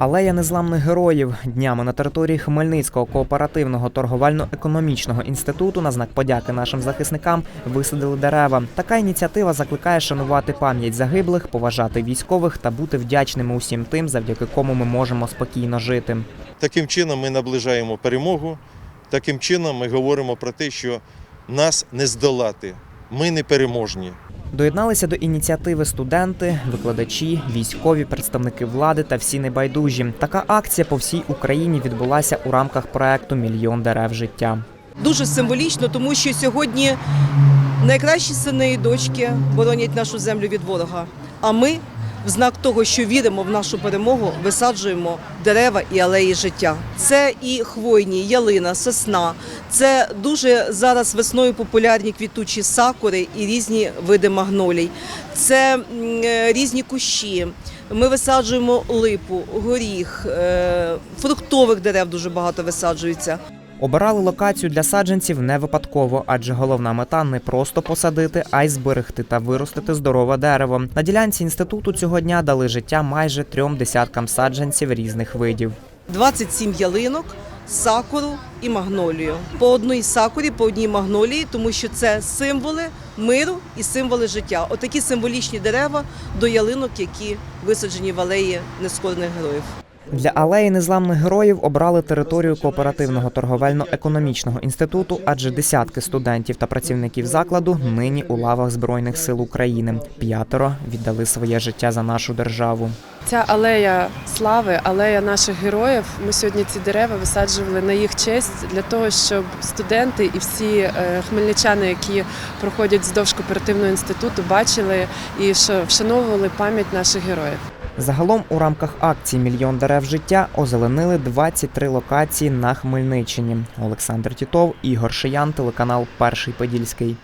Алея незламних героїв днями на території Хмельницького кооперативного торговельно-економічного інституту на знак подяки нашим захисникам висадили дерева. Така ініціатива закликає шанувати пам'ять загиблих, поважати військових та бути вдячними усім тим, завдяки кому ми можемо спокійно жити. Таким чином ми наближаємо перемогу. Таким чином ми говоримо про те, що нас не здолати. Ми не переможні. Доєдналися до ініціативи студенти, викладачі, військові, представники влади та всі небайдужі. Така акція по всій Україні відбулася у рамках проекту Мільйон дерев життя. Дуже символічно, тому що сьогодні найкращі сини і дочки боронять нашу землю від ворога. А ми, в знак того, що віримо в нашу перемогу, висаджуємо дерева і алеї життя. Це і хвойні, ялина, сосна. Це дуже зараз весною популярні квітучі сакури і різні види магнолій. Це е, різні кущі. Ми висаджуємо липу, горіх, е, фруктових дерев дуже багато висаджується. Обирали локацію для саджанців не випадково, адже головна мета не просто посадити, а й зберегти та виростити здорове дерево. На ділянці інституту цього дня дали життя майже трьом десяткам саджанців різних видів. 27 ялинок, сакуру і магнолію. По одній сакурі, по одній магнолії, тому що це символи миру і символи життя. Отакі символічні дерева до ялинок, які висаджені в алеї нескорених героїв. Для алеї незламних героїв обрали територію кооперативного торговельно-економічного інституту, адже десятки студентів та працівників закладу нині у лавах збройних сил України. П'ятеро віддали своє життя за нашу державу. Ця алея слави, алея наших героїв. Ми сьогодні ці дерева висаджували на їх честь для того, щоб студенти і всі е, хмельничани, які проходять вздовж кооперативного інституту, бачили і вшановували пам'ять наших героїв. Загалом у рамках акції Мільйон дерев життя озеленили 23 локації на Хмельниччині. Олександр Тітов, Ігор Шиян, телеканал Перший Подільський.